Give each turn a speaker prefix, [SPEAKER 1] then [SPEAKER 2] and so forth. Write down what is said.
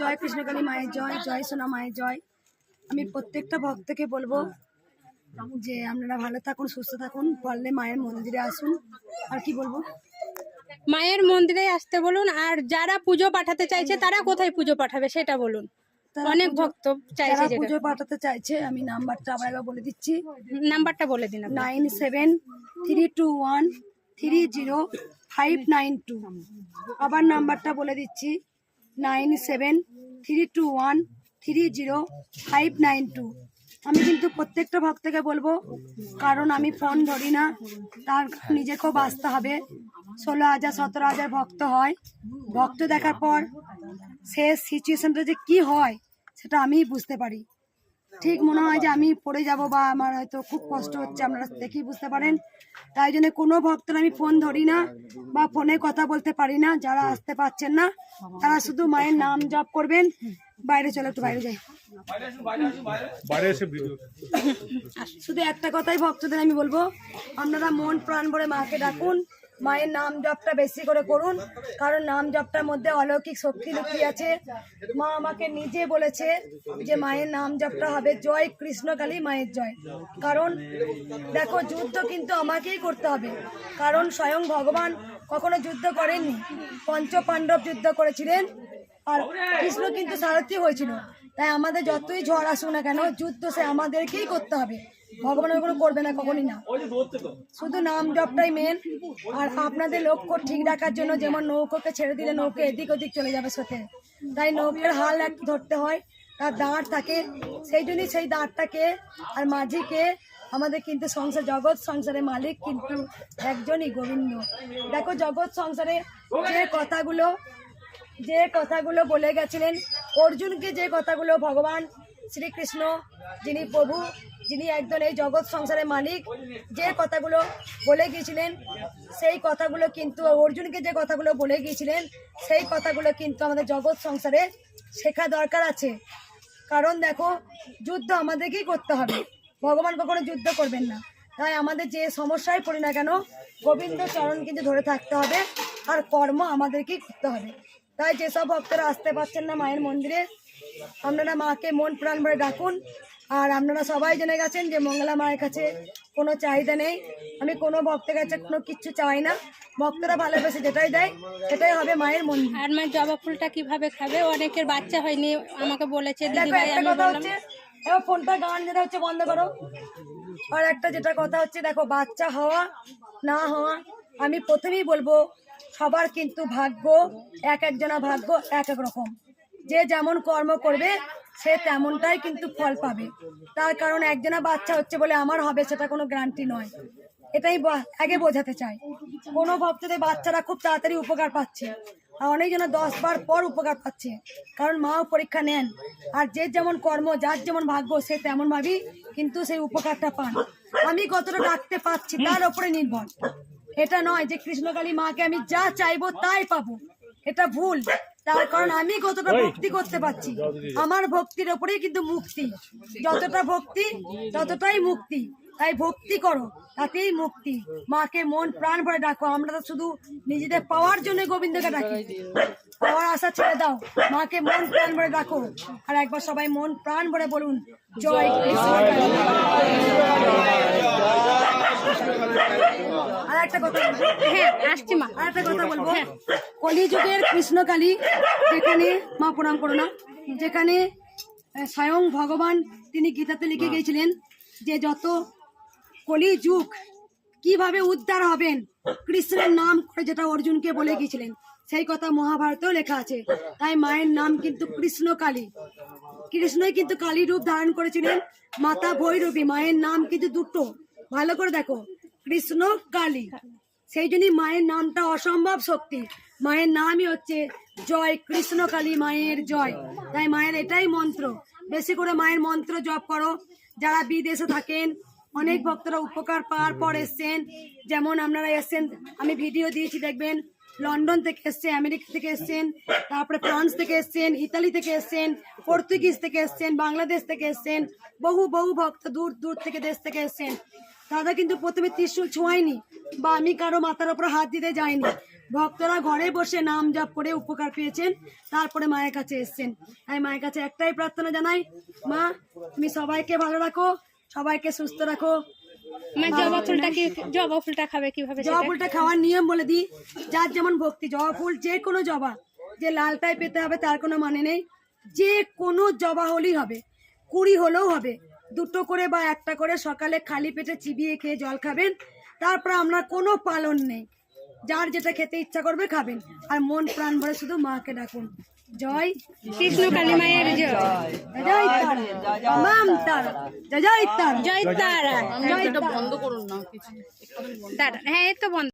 [SPEAKER 1] জয় কৃষ্ণকালী মায়ের জয় জয় সোনা মায়ের জয়। আমি প্রত্যেকটা ভক্তকে বলব যে আপনারা ভালো থাকুন সুস্থ থাকুন পারলে মায়ের মন্দিরে আসুন। আর কি বলব?
[SPEAKER 2] মায়ের মন্দিরে আসতে বলুন আর যারা পুজো পাঠাতে চাইছে তারা কোথায় পুজো পাঠাবে সেটা বলুন। অনেক ভক্ত চাইছে
[SPEAKER 1] যারা পুজো পাঠাতে চাইছে আমি নাম্বারটা আবার একবার বলে দিচ্ছি।
[SPEAKER 2] নাম্বারটা বলে দিন
[SPEAKER 1] nine seven three two one three zero five nine two. আবার নাম্বারটা বলে দিচ্ছি। Nine seven three two one three zero five nine two. আমি কিন্তু প্রত্যেকটা ভক্তকে বলব, কারণ আমি ফোন ধরি না, তার নিজেকেও বাঁচতে হবে। ষোলো হাজার, সতেরো হাজার ভক্ত হয়। ভক্ত দেখার পর শেষ সিচুয়েশনটা যে কি হয়, সেটা আমিই বুঝতে পারি। ঠিক মনে হয় যে আমি পড়ে যাব বা আমার হয়তো খুব কষ্ট হচ্ছে, আপনারা দেখেই বুঝতে পারেন। তাই জন্য কোনো ভক্তর আমি ফোন ধরি না বা ফোনে কথা বলতে পারি না যারা আসতে পারছেন না তারা শুধু মায়ের নাম জপ করবেন। বাইরে চলে একটু বাইরে যাই। শুধু একটা কথাই ভক্তদের আমি বলব আপনারা মন প্রাণ ভরে মাকে ডাকুন। মায়ের নাম জপটা বেশি করে করুন, কারণ নাম জপটার মধ্যে অলৌকিক শক্তি লুকিয়ে আছে। মা আমাকে নিজে বলেছে যে মায়ের নাম জপটা হবে জয় কৃষ্ণকালী মায়ের জয়। কারণ দেখো, যুদ্ধ কিন্তু আমাকেই করতে হবে। কারণ স্বয়ং ভগবান কখনো যুদ্ধ করেননি। পঞ্চ পাণ্ডব যুদ্ধ করেছিলেন, আর কৃষ্ণ কিন্তু সারথি হয়েছিল। তাই আমাদের যতই ঝড় আসুক না কেন, যুদ্ধ সে আমাদেরকেই করতে হবে। ভগবান ওগুলো করবে না কখনই না। শুধু নাম জপটাই মেন আর আপনাদের লক্ষ্য ঠিক রাখার জন্য যেমন নৌকোকে ছেড়ে দিলে নৌকো এদিক ওদিক চলে যাবে সাথে তাই নৌকের হাল এক ধরতে হয়, তার দাঁড় থাকে। সেই জন্যই সেই দাঁড়টাকে আর মাঝিকে আমাদের কিন্তু সংসার, জগৎ সংসারের মালিক কিন্তু একজনই গোবিন্দ। দেখো জগৎ সংসারে যে কথাগুলো যে কথাগুলো বলে গেছিলেন, অর্জুনকে যে কথাগুলো ভগবান শ্রীকৃষ্ণ, যিনি প্রভু যিনি একজন এই জগৎ সংসারের মালিক, যে কথাগুলো বলে গিয়েছিলেন, সেই কথাগুলো কিন্তু অর্জুনকে যে কথাগুলো বলে গিয়েছিলেন, সেই কথাগুলো কিন্তু আমাদের জগৎ সংসারে শেখা দরকার আছে। কারণ দেখো, যুদ্ধ আমাদেরকেই করতে হবে। ভগবান কখনো যুদ্ধ করবেন না। তাই আমাদের যে সমস্যায় পড়ি না কেন, গোবিন্দ চরণ কিন্তু ধরে থাকতে হবে, আর কর্ম আমাদেরকেই করতে হবে। তাই যেসব ভক্তরা আসতে পারছেন না মায়ের মন্দিরে, আপনারা মাকে মন প্রাণ ভরে ডাকুন। আর আপনারা সবাই জেনে গেছেন যে মঙ্গলা মায়ের কাছে কোনো চাহিদা নেই। আমি কোনো ভক্তের কাছে কোনো কিচ্ছু চাই না। ভক্তরা ভালোবেসে যেটাই দেয় সেটাই হবে মায়ের মন্দির।
[SPEAKER 2] আর মা জবা ফুলটা কীভাবে খাবে? অনেকের বাচ্চা হয়নি আমাকে বলেছে দিদি
[SPEAKER 1] দেখো
[SPEAKER 2] আমি
[SPEAKER 1] কথা
[SPEAKER 2] বললাম।
[SPEAKER 1] হচ্ছে এবার ফোনটা গান যেটা হচ্ছে বন্ধ করো। আর একটা যেটা কথা হচ্ছে দেখো বাচ্চা হওয়া না হওয়া আমি প্রথমেই বলব সবার কিন্তু ভাগ্য এক একজনা ভাগ্য এক এক রকম। যে যেমন কর্ম করবে সে তেমনটাই কিন্তু ফল পাবে। তার কারণ একজনা বাচ্চা হচ্ছে বলে আমার হবে সেটা কোনো গ্যারান্টি নয়। এটাই আগে বোঝাতে চাই। কোনো ভক্তদের বাচ্চারা খুব তাড়াতাড়ি উপকার পাচ্ছে। আর অনেকজন দশ বার পর উপকার পাচ্ছে। কারণ মাও পরীক্ষা নেন। আর যে যেমন কর্ম যার যেমন ভাগ্য সে তেমন ভাবেই কিন্তু সেই উপকারটা পান। আমি কতটা ডাকতে পাচ্ছি তার ওপরে নির্ভর। এটা নয় যে কৃষ্ণকালী মাকে আমি যা চাইব তাই পাবো। এটা ভুল। তার কারণ আমি কতটা ভক্তি করতে পারছি। আমার ভক্তির ওপরেই কিন্তু মুক্তি। যতটা ভক্তি ততটাই মুক্তি। তাই ভক্তি করো তাতেই মুক্তি। মাকে মন প্রাণ ভরে ডাকো আমরা তো শুধু নিজেদের পাওয়ার জন্য গোবিন্দকে ডাকি। পাওয়ার আশা ছেড়ে দাও মাকে মন প্রাণ ভরে ডাকো। আর একবার সবাই মন প্রাণ ভরে বলুন জয় কৃষ্ণ আর একটা কথা বলব।
[SPEAKER 2] হ্যাঁ আসছি মা।
[SPEAKER 1] আর একটা কথা বলব। কলিযুগের কৃষ্ণকালী যেখানে মা প্রণাম করো না যেখানে স্বয়ং ভগবান তিনি গীতাতে লিখে গিয়েছিলেন যে যত কলিযুগ কীভাবে উদ্ধার হবেন? কৃষ্ণের নাম করে যেটা অর্জুনকে বলে গিয়েছিলেন, সেই কথা মহাভারতেও লেখা আছে। তাই মায়ের নাম কিন্তু কৃষ্ণ কালী কৃষ্ণই কিন্তু কালী রূপ ধারণ করেছিলেন, মাতা ভৈরবী, মায়ের নাম কিন্তু দুটো। ভালো করে দেখো কৃষ্ণ কালী সেই জন্যই মায়ের নামটা অসম্ভব শক্তি। মায়ের নামই হচ্ছে জয় কৃষ্ণ কালী মায়ের জয়। তাই মায়ের এটাই মন্ত্র। বেশি করে মায়ের মন্ত্র জপ করো। যারা বিদেশে থাকেন অনেক ভক্তরা উপকার পাওয়ার পর এসছেন। যেমন আপনারা এসছেন, আমি ভিডিও দিয়েছি, দেখবেন, লন্ডন থেকে এসছেন, আমেরিকা থেকে এসছেন, তারপরে ফ্রান্স থেকে এসছেন, ইতালি থেকে এসছেন, পর্তুগিজ থেকে এসছেন, বাংলাদেশ থেকে এসছেন, বহু বহু ভক্ত দূর দূর থেকে দেশ থেকে এসছেন। দাদা কিন্তু প্রথমে ত্রিশুল ছোঁয়ায়নি বা আমি কারও মাথার ওপর হাত দিতে যাইনি। ভক্তরা ঘরে বসে নাম জপ করে উপকার পেয়েছেন, তারপরে মায়ের কাছে এসেছেন। তাই মায়ের কাছে একটাই প্রার্থনা জানাই, মা, তুমি সবাইকে ভালো রাখো সবাইকে সুস্থ রাখো।
[SPEAKER 2] জবা ফুলটা কি জবা ফুলটা খাবে কীভাবে
[SPEAKER 1] জবা ফুলটা খাওয়ার নিয়ম বলে দিই যার যেমন ভক্তি জবা ফুল যে কোনো জবা যে লালটাই পেতে হবে তার কোনো মানে নেই। যে কোনো জবা হলেই হবে কুড়ি হলেও হবে। দুটো করে বা একটা করে সকালে খালি পেটে চিবিয়ে খেয়ে জল খাবেন তারপর আমরা কোনো পালন নেই। যার যেটা খেতে ইচ্ছা করবে খাবেন। আর মন প্রাণ ভরে শুধু মাকে ডাকুন। জয়
[SPEAKER 2] কৃষ্ণ কালী মায়ের জয়।
[SPEAKER 1] জয় তারা মাম তারা। জয় জয় তারা।
[SPEAKER 2] জয় তারা।
[SPEAKER 1] জয় তারা।
[SPEAKER 2] তারা। হ্যাঁ এই তো বন্ধ।